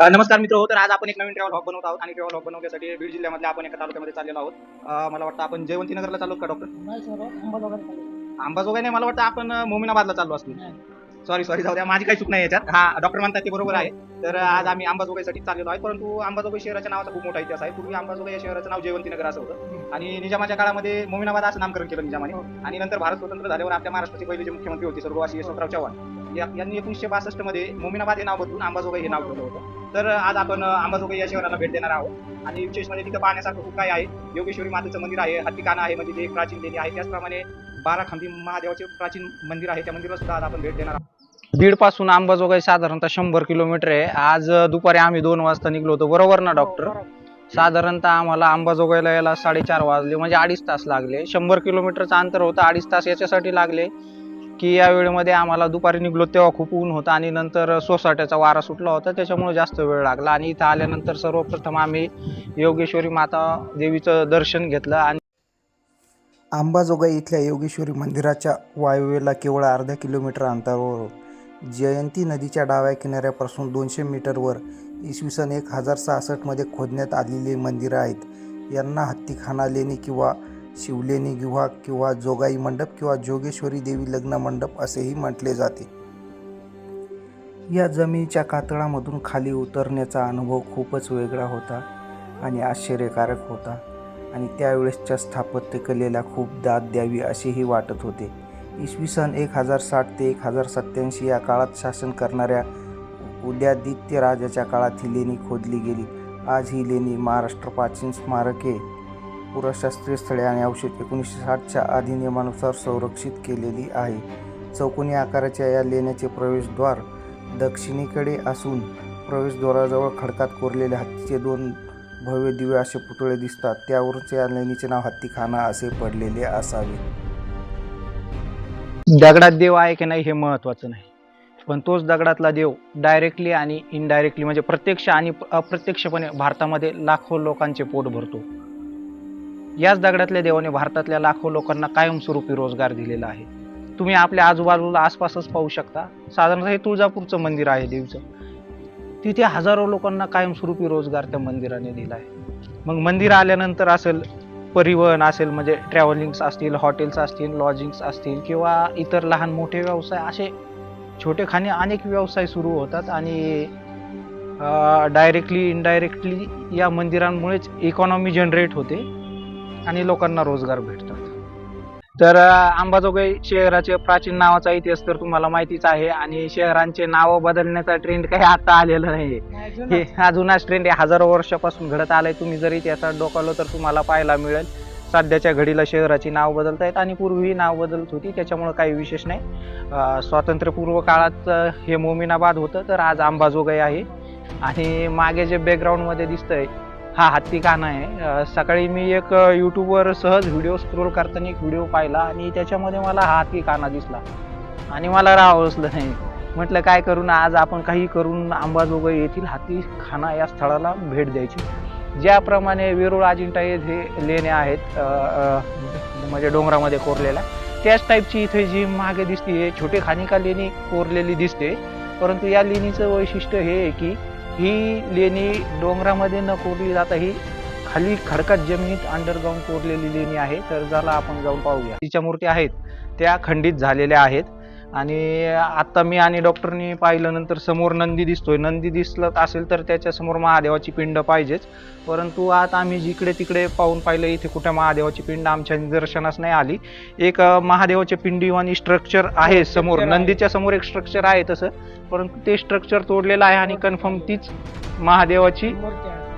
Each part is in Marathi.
नमस्कार मित्र हो तर आज आपण एक नवीन ट्रॅव्हल हॉक बनवत आहोत आणि ट्रॅव्हल हॉक बनवण्यासाठी बीड जिल्ह्यामध्ये आपण एका तालुक्यामध्ये चाललेलो आहोत. मला वाटतं आपण जयवंती नगरला चालू का डॉक्टर नाही अंबाजोगाई नाही मला वाटतं आपण मोमिनाबादला चाललो असतो सॉरी सॉरी जाऊ द्या माझी काही चूक नाही याच्यात. हा डॉक्टर म्हणतात ते बरोबर आहे. तर आज आम्ही अंबाजोगाईसाठी चाललेलो आहे परंतु अंबाजोगाई शहराच्या नावाचा खूप मोठा इतिहास आहे. पूर्वी अंबाजोगाई या शहराचं नाव जयवंती नगर असं होतं. आणि निजामाच्या काळामध्ये मोमिनाबाद असं नामकरण केलं निजामाने. आणि नंतर भारत स्वतंत्र झाल्यावर आपल्या महाराष्ट्राचे पहिले जे मुख्यमंत्री होते स्वर्गवासी यशवंतराव चव्हाण. यांनी एकोणीसशे बासष्टमध्ये मोमिनाबाद हे नाव बदलून अंबाजोगाई हे नाव ठेवलं होतं. तर आज आपण अंबाजोगाई या शहराला भेट देणार आहोत. आणि विशेष म्हणजे तिथं पाहण्यासारखं खूप काय आहे. योगेश्वरी मातेचं मंदिर आहे हत्तीकाना आहे म्हणजे जे प्राचीन देणी आहे त्याचप्रमाणे बारा खांबी महादेवाचे प्राचीन मंदिर आहे त्या मंदिराला सुद्धा आज आपण भेट देणार आहोत. बीडपासून अंबाजोगाई साधारणतः शंभर किलोमीटर आहे. आज दुपारी आम्ही दोन वाजता निघलो होतो. बरोबर ना डॉक्टर. साधारणतः आम्हाला अंबाजोगाईला यायला साडेचार वाजले म्हणजे अडीच तास लागले. शंभर किलोमीटरचं अंतर होतं अडीच तास याच्यासाठी लागले. की या वेळेमध्ये आम्हाला दुपारी निघलो तेव्हा खूप ऊन होतं आणि नंतर सोसाट्याचा वारा सुटला होता त्याच्यामुळे जास्त वेळ लागला. आणि इथं आल्यानंतर सर्वप्रथम आम्ही योगेश्वरी माता देवीचं दर्शन घेतलं आणि अंबाजोगाई इथल्या योगेश्वरी मंदिराच्या वायव्येला केवळ अर्धा किलोमीटर अंतरावर जयंती नदीच्या डाव्या किनाऱ्यापासून दोनशे मीटरवर इसवी सन एक हजार सहासष्टमध्ये खोदण्यात आलेली मंदिरं आहेत. यांना हत्तीखाना लेणी किंवा शिवलेणी गुहा किंवा जोगाई मंडप किंवा जोगेश्वरी देवी लग्न मंडप असेही म्हटले जाते. या जमिनीच्या कातळामधून खाली उतरण्याचा अनुभव खूपच वेगळा होता आणि आश्चर्यकारक होता आणि त्यावेळेसच्या स्थापत्यकलेला खूप दाद द्यावी असेही वाटत होते. इसवी सन एक हजार साठ ते एक हजार सत्याऐंशी या काळात शासन करणाऱ्या उदयादित्य राजाच्या काळात ही लेणी खोदली गेली. आज ही लेणी महाराष्ट्र प्राचीन स्मारके पुराशास्त्रीय स्थळे आणि औषध एकोणीसशे साठच्या अधिनियमानुसार संरक्षित केलेली आहे. चौकोनी आकाराच्या या लेण्याचे प्रवेशद्वार दक्षिणेकडे असून प्रवेशद्वाराजवळ खडकात कोरलेले हत्तीचे दोन भव्य दिवे असे पुतळे दिसतात. त्यावरच या लेणीचे नाव हत्तीखाना असे पडलेले असावे. दगडात देव आहे की नाही हे महत्वाचं नाही. पण तोच दगडातला देव डायरेक्टली आणि इनडायरेक्टली म्हणजे प्रत्यक्ष आणि अप्रत्यक्षपणे भारतामध्ये लाखो लोकांचे पोट भरतो. याच दगडातल्या देवाने भारतातल्या लाखो लोकांना कायमस्वरूपी रोजगार दिलेला आहे. तुम्ही आपल्या आजूबाजूला आसपासच पाहू शकता. साधारणतः हे तुळजापूरचं मंदिर आहे देवीचं. तिथे हजारो लोकांना कायमस्वरूपी रोजगार त्या मंदिराने दिला आहे. मग मंदिर आल्यानंतर असेल परिवहन असेल म्हणजे ट्रॅव्हलिंग्स असतील हॉटेल्स असतील लॉजिंग्स असतील किंवा इतर लहान मोठे व्यवसाय असे छोटे अनेक व्यवसाय सुरू होतात आणि डायरेक्टली इनडायरेक्टली या मंदिरांमुळेच इकॉनॉमी जनरेट होते. आणि लोकांना रोजगार भेटतात. तर अंबाजोगाई शहराचे प्राचीन नावाचा इतिहास तर तुम्हाला माहितीच आहे आणि शहरांचे नाव बदलण्याचा ट्रेंड काही आता आलेला नाही हे. हा जुनाच ट्रेंड आहे. हजारो वर्षापासून घडत आलाय. तुम्ही जरी त्याचा डोकावलं तर तुम्हाला पाहायला मिळेल. सध्याच्या घडीला शहराची नाव बदलत आहेत आणि पूर्वी नाव बदलत होती. त्याच्यामुळे काही विशेष नाही. स्वातंत्र्यपूर्व काळात हे मोमिनाबाद होतं. तर आज अंबाजोगाई आहे. आणि मागे जे बॅकग्राऊंडमध्ये दिसतंय हा हत्तीखाना आहे. सकाळी मी एक यूट्यूबवर सहज व्हिडिओ स्क्रोल करताना एक व्हिडिओ पाहिला आणि त्याच्यामध्ये मला हा हत्तीखाना दिसला. आणि मला राहावंसलं नाही. म्हटलं काय करून आज आपण काही करून अंबाजोगाई येथील हातीखाना या स्थळाला भेट द्यायची. ज्याप्रमाणे वेरूळ अजिंठा येथे लेण्या आहेत म्हणजे डोंगरामध्ये कोरलेल्या. त्याच टाईपची इथे जी मागे दिसते हे छोटे खानिका लेणी कोरलेली दिसते. परंतु या लेणीचं वैशिष्ट्य हे आहे की ही लेणी डोंगरामध्ये न कोरली जाता ही खाली खडकात जमिनीत अंडरग्राऊंड कोरलेली लेणी आहे. तर ज्याला आपण जाऊन पाहूया. तिच्या मूर्ती आहेत. त्या खंडित झालेल्या आहेत. आणि आता मी आणि डॉक्टरनी पाहिल्यानंतर समोर नंदी दिसतोय. नंदी दिसलत असेल तर त्याच्यासमोर महादेवाची पिंड पाहिजेच. परंतु आता आम्ही जिकडे तिकडे पाहून पाहिलं इथे कुठे महादेवाची पिंड आमच्या निदर्शनास नाही आली. एक अं, महादेवाचे पिंडीवानी स्ट्रक्चर आहे समोर. नंदीच्या समोर एक स्ट्रक्चर आहे तसं. परंतु ते स्ट्रक्चर तोडलेलं आहे आणि कन्फर्म तीच महादेवाची.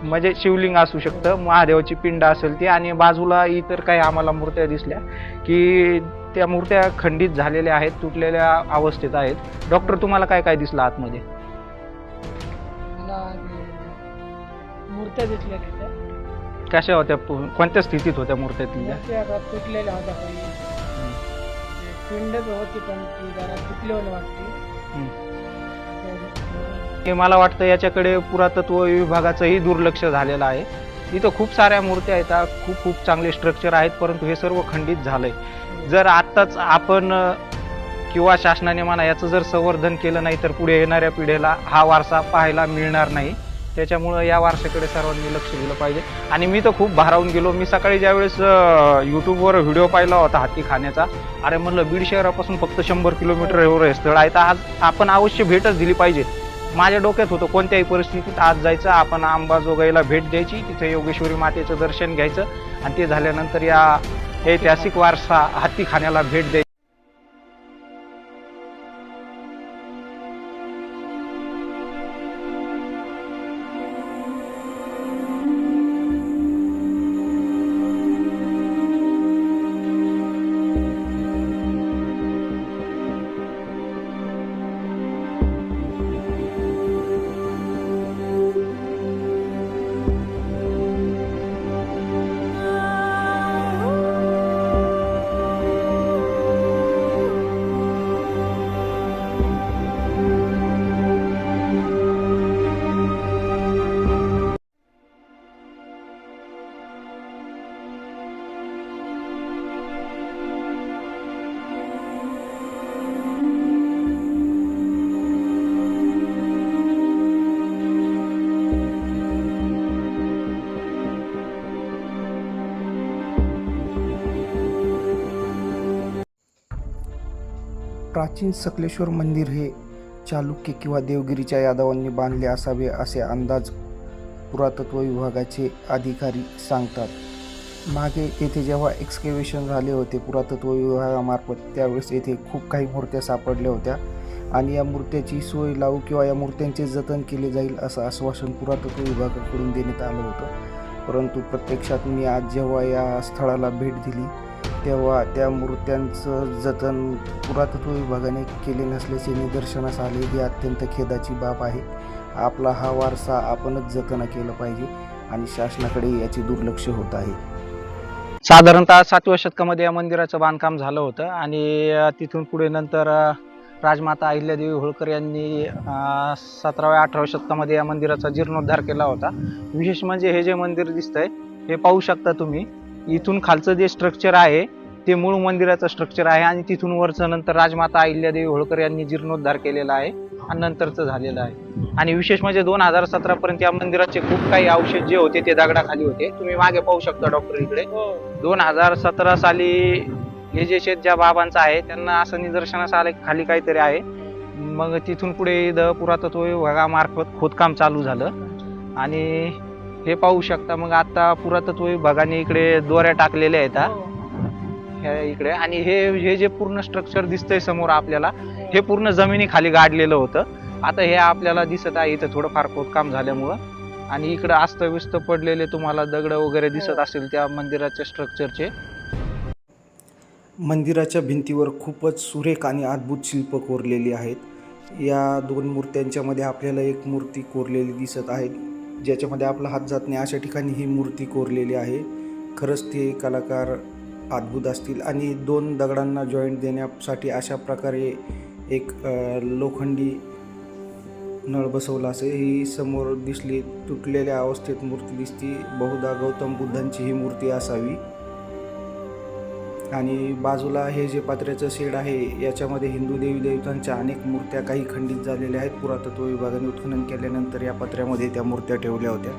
म्हणजे शिवलिंग असू शकतं. महादेवाची पिंड असेल ती. आणि बाजूला इतर काही आम्हाला मूर्त्या दिसल्या की त्या मूर्त्या खंडित झालेल्या आहेत तुटलेल्या अवस्थेत आहेत. डॉक्टर तुम्हाला काय काय दिसलं आतमध्ये? मला ते मूर्त्या दिसल्या तिथे. कशा होत्या? पु- कोणत्या स्थितीत होत्या मूर्त्या तिथल्या मूर्त्या आता तुटलेल्या होत्या काही ते पिंडच होती पण ती जरा वाटते. ते- हे मला वाटतं याच्याकडे पुरातत्व विभागाचंही दुर्लक्ष झालेलं आहे. इथं खूप साऱ्या मूर्त्या आहेत खूप खूप चांगले स्ट्रक्चर आहेत परंतु हे सर्व खंडित झालंय. जर आत्ताच आपण किंवा शासनाने म्हणा याचं जर संवर्धन केलं नाही तर पुढे येणाऱ्या पिढीला हा वारसा पाहायला मिळणार नाही. त्याच्यामुळं या वारशाकडे सर्वांनी लक्ष दिलं पाहिजे. आणि मी तर खूप भारावून गेलो. मी सकाळी ज्यावेळेस यूट्यूबवर व्हिडिओ पाहिला होता हत्ती खाण्याचा. अरे म्हणलं बीड शहरापासून फक्त शंभर किलोमीटर एवढं स्थळ आहे. तर आज आपण अवश्य भेटच दिली पाहिजे. माझ्या डोक्यात होतं कोणत्याही परिस्थितीत आज जायचं आपण अंबाजोगाईला भेट द्यायची तिथे योगेश्वरी मातेचं दर्शन घ्यायचं आणि ते झाल्यानंतर या ऐतिहासिक वारसा हत्तीखान्याला भेट द्यायची. प्राचीन सकलेश्वर मंदिर हे चालुक्य किंवा देवगिरीच्या यादवांनी बांधले असावे असे अंदाज पुरातत्व विभागाचे अधिकारी सांगतात. मागे येथे जेव्हा एक्सकेवेशन झाले होते पुरातत्व विभागामार्फत त्यावेळेस येथे खूप काही मूर्त्या सापडल्या होत्या आणि या मूर्त्याची सोय लावू किंवा या मूर्त्यांचे जतन केले जाईल असं आश्वासन पुरातत्व विभागाकडून देण्यात आलं होतं. परंतु प्रत्यक्षात मी आज जेव्हा या स्थळाला भेट दिली तेव्हा त्या मूर्त्यांचं जतन पुरातत्व विभागाने केले नसल्याचे निदर्शनास आले. ही अत्यंत खेदाची बाब आहे. आपला हा वारसा आपणच जतन केलं पाहिजे आणि शासनाकडे याचे दुर्लक्ष होत आहे. साधारणतः सातव्या शतकामध्ये या मंदिराचं बांधकाम झालं होतं आणि तिथून पुढे नंतर राजमाता अहिल्यादेवी होळकर यांनी सतराव्या अठराव्या शतकामध्ये या मंदिराचा जीर्णोद्धार केला होता. विशेष म्हणजे हे जे मंदिर दिसतंय हे पाहू शकता तुम्ही इथून खालचं जे स्ट्रक्चर आहे ते मूळ मंदिराचं स्ट्रक्चर आहे आणि तिथून वरचं नंतर राजमाता अहिल्यादेवी होळकर यांनी जीर्णोद्धार केलेला आहे आणि नंतरचं झालेलं आहे. आणि विशेष म्हणजे दोन हजार सतरा पर्यंत या मंदिराचे खूप काही अवशेष जे होते ते दगडाखाली होते. तुम्ही मागे पाहू शकता डॉक्टर इकडे. हो. दोन हजार सतरा साली हे जे शेत ज्या बाबांचं आहे त्यांना असं निदर्शनास आलं की खाली काहीतरी आहे. मग तिथून पुढे इथं पुरातत्व विभागामार्फत खोदकाम चालू झालं. आणि हे पाहू शकता मग आता पुरातत्व विभागाने इकडे दोऱ्या टाकलेल्या आहेत. ह्या इकडे. आणि हे हे जे पूर्ण स्ट्रक्चर दिसतंय समोर आपल्याला हे पूर्ण जमिनीखाली गाडलेलं होतं. आता हे आपल्याला दिसत आहे इथं थोडंफार खोदकाम झाल्यामुळं. आणि इकडं अस्तव्यस्त पडलेले तुम्हाला दगड वगैरे दिसत असेल त्या मंदिराच्या स्ट्रक्चरचे मंदिराच्या भिंतीवर खूपच सुरेख आणि अद्भुत शिल्प कोरलेली आहेत. या दोन मूर्त्यांच्यामध्ये आपल्याला एक मूर्ती कोरलेली दिसत आहे. ज्याच्यामध्ये आपला हात जात नाही अशा ठिकाणी ही मूर्ती कोरलेली आहे. खरंच ते कलाकार अद्भुत असतील. आणि दोन दगडांना जॉईंट देण्यासाठी अशा प्रकारे एक लोखंडी नळ बसवला असे ही समोर दिसली तुटलेल्या अवस्थेत मूर्ती दिसती. बहुधा गौतम बुद्धांची ही मूर्ती असावी. आणि बाजूला हे जे पात्र्याचं शेड आहे याच्यामध्ये हिंदू देवी देवतांच्या अनेक मूर्त्या काही खंडित झालेल्या आहेत. पुरातत्व विभागाने उत्खनन केल्यानंतर या पत्र्यामध्ये त्या मूर्त्या ठेवल्या होत्या.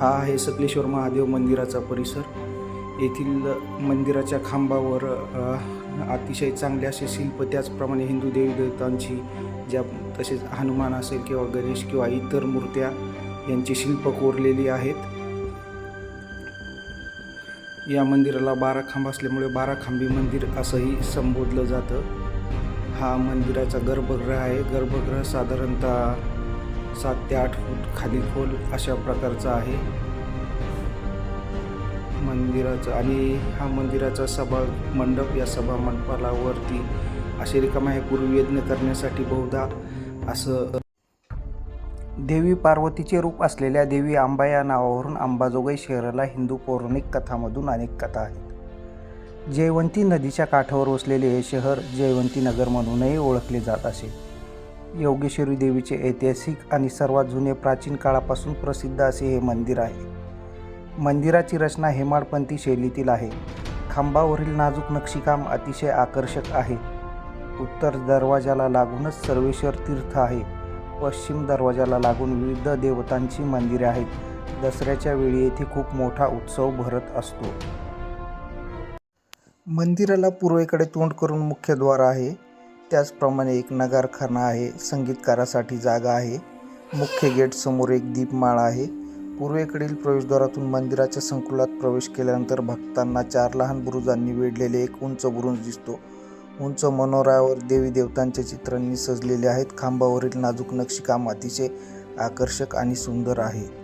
हा आहे सकलेश्वर महादेव मंदिराचा परिसर. येथील मंदिराच्या खांबावर अतिशय चांगले असे शिल्प त्याचप्रमाणे हिंदू देवी देवतांची ज्या तसेच हनुमान असेल किंवा गणेश किंवा इतर मूर्त्या यांची शिल्प कोरलेली आहेत. या मंदिराला बारा खांब असल्यामुळे बारा खांबी मंदिर असंही संबोधलं जातं. हा मंदिराचा गर्भगृह आहे. गर्भगृह साधारणतः सात ते आठ फूट खाली खोल अशा प्रकारचा आहे. मंदिराचा आणि हा मंदिराचा सभा मंडप या सभा मंडपाला वरती असे रिकामा हे पूर्वी करण्यासाठी बहुधा असं देवी पार्वतीचे रूप असलेल्या देवी आंबा या नावावरून अंबाजोगाई शहराला हिंदू पौराणिक कथामधून अनेक कथा आहेत. जयवंती नदीच्या काठावर वसलेले हे शहर जयवंती नगर म्हणूनही ओळखले जात असे. योगेश्वरी देवीचे ऐतिहासिक आणि सर्वात जुने प्राचीन काळापासून प्रसिद्ध असे हे मंदिर आहे. मंदिराची रचना हेमाडपंथी शैलीतील आहे. खांबावरील नाजूक नक्षीकाम अतिशय आकर्षक आहे. उत्तर दरवाजाला लागूनच सर्वेश्वर तीर्थ आहे. पश्चिम दरवाजाला लागून विविध देवतांची मंदिरे आहेत. दसऱ्याच्या वेळी येथे खूप मोठा उत्सव भरत असतो. मंदिराला पूर्वेकडे तोंड करून मुख्यद्वार आहे. त्याचप्रमाणे एक नगारखाना आहे. संगीतकारासाठी जागा आहे. मुख्य गेट समोर एक दीपमाळ आहे. पूर्वेकडील प्रवेशद्वारातून मंदिराच्या संकुलात प्रवेश केल्यानंतर भक्तांना चार लहान बुरुजांनी वेढलेले एक उंच बुरुज दिसतो. उंच मनोरावर देवी देवतांच्या चित्रांनी सजलेले आहेत. खांबावरील नाजूक नक्षीकाम अतिशय आकर्षक आणि सुंदर आहे.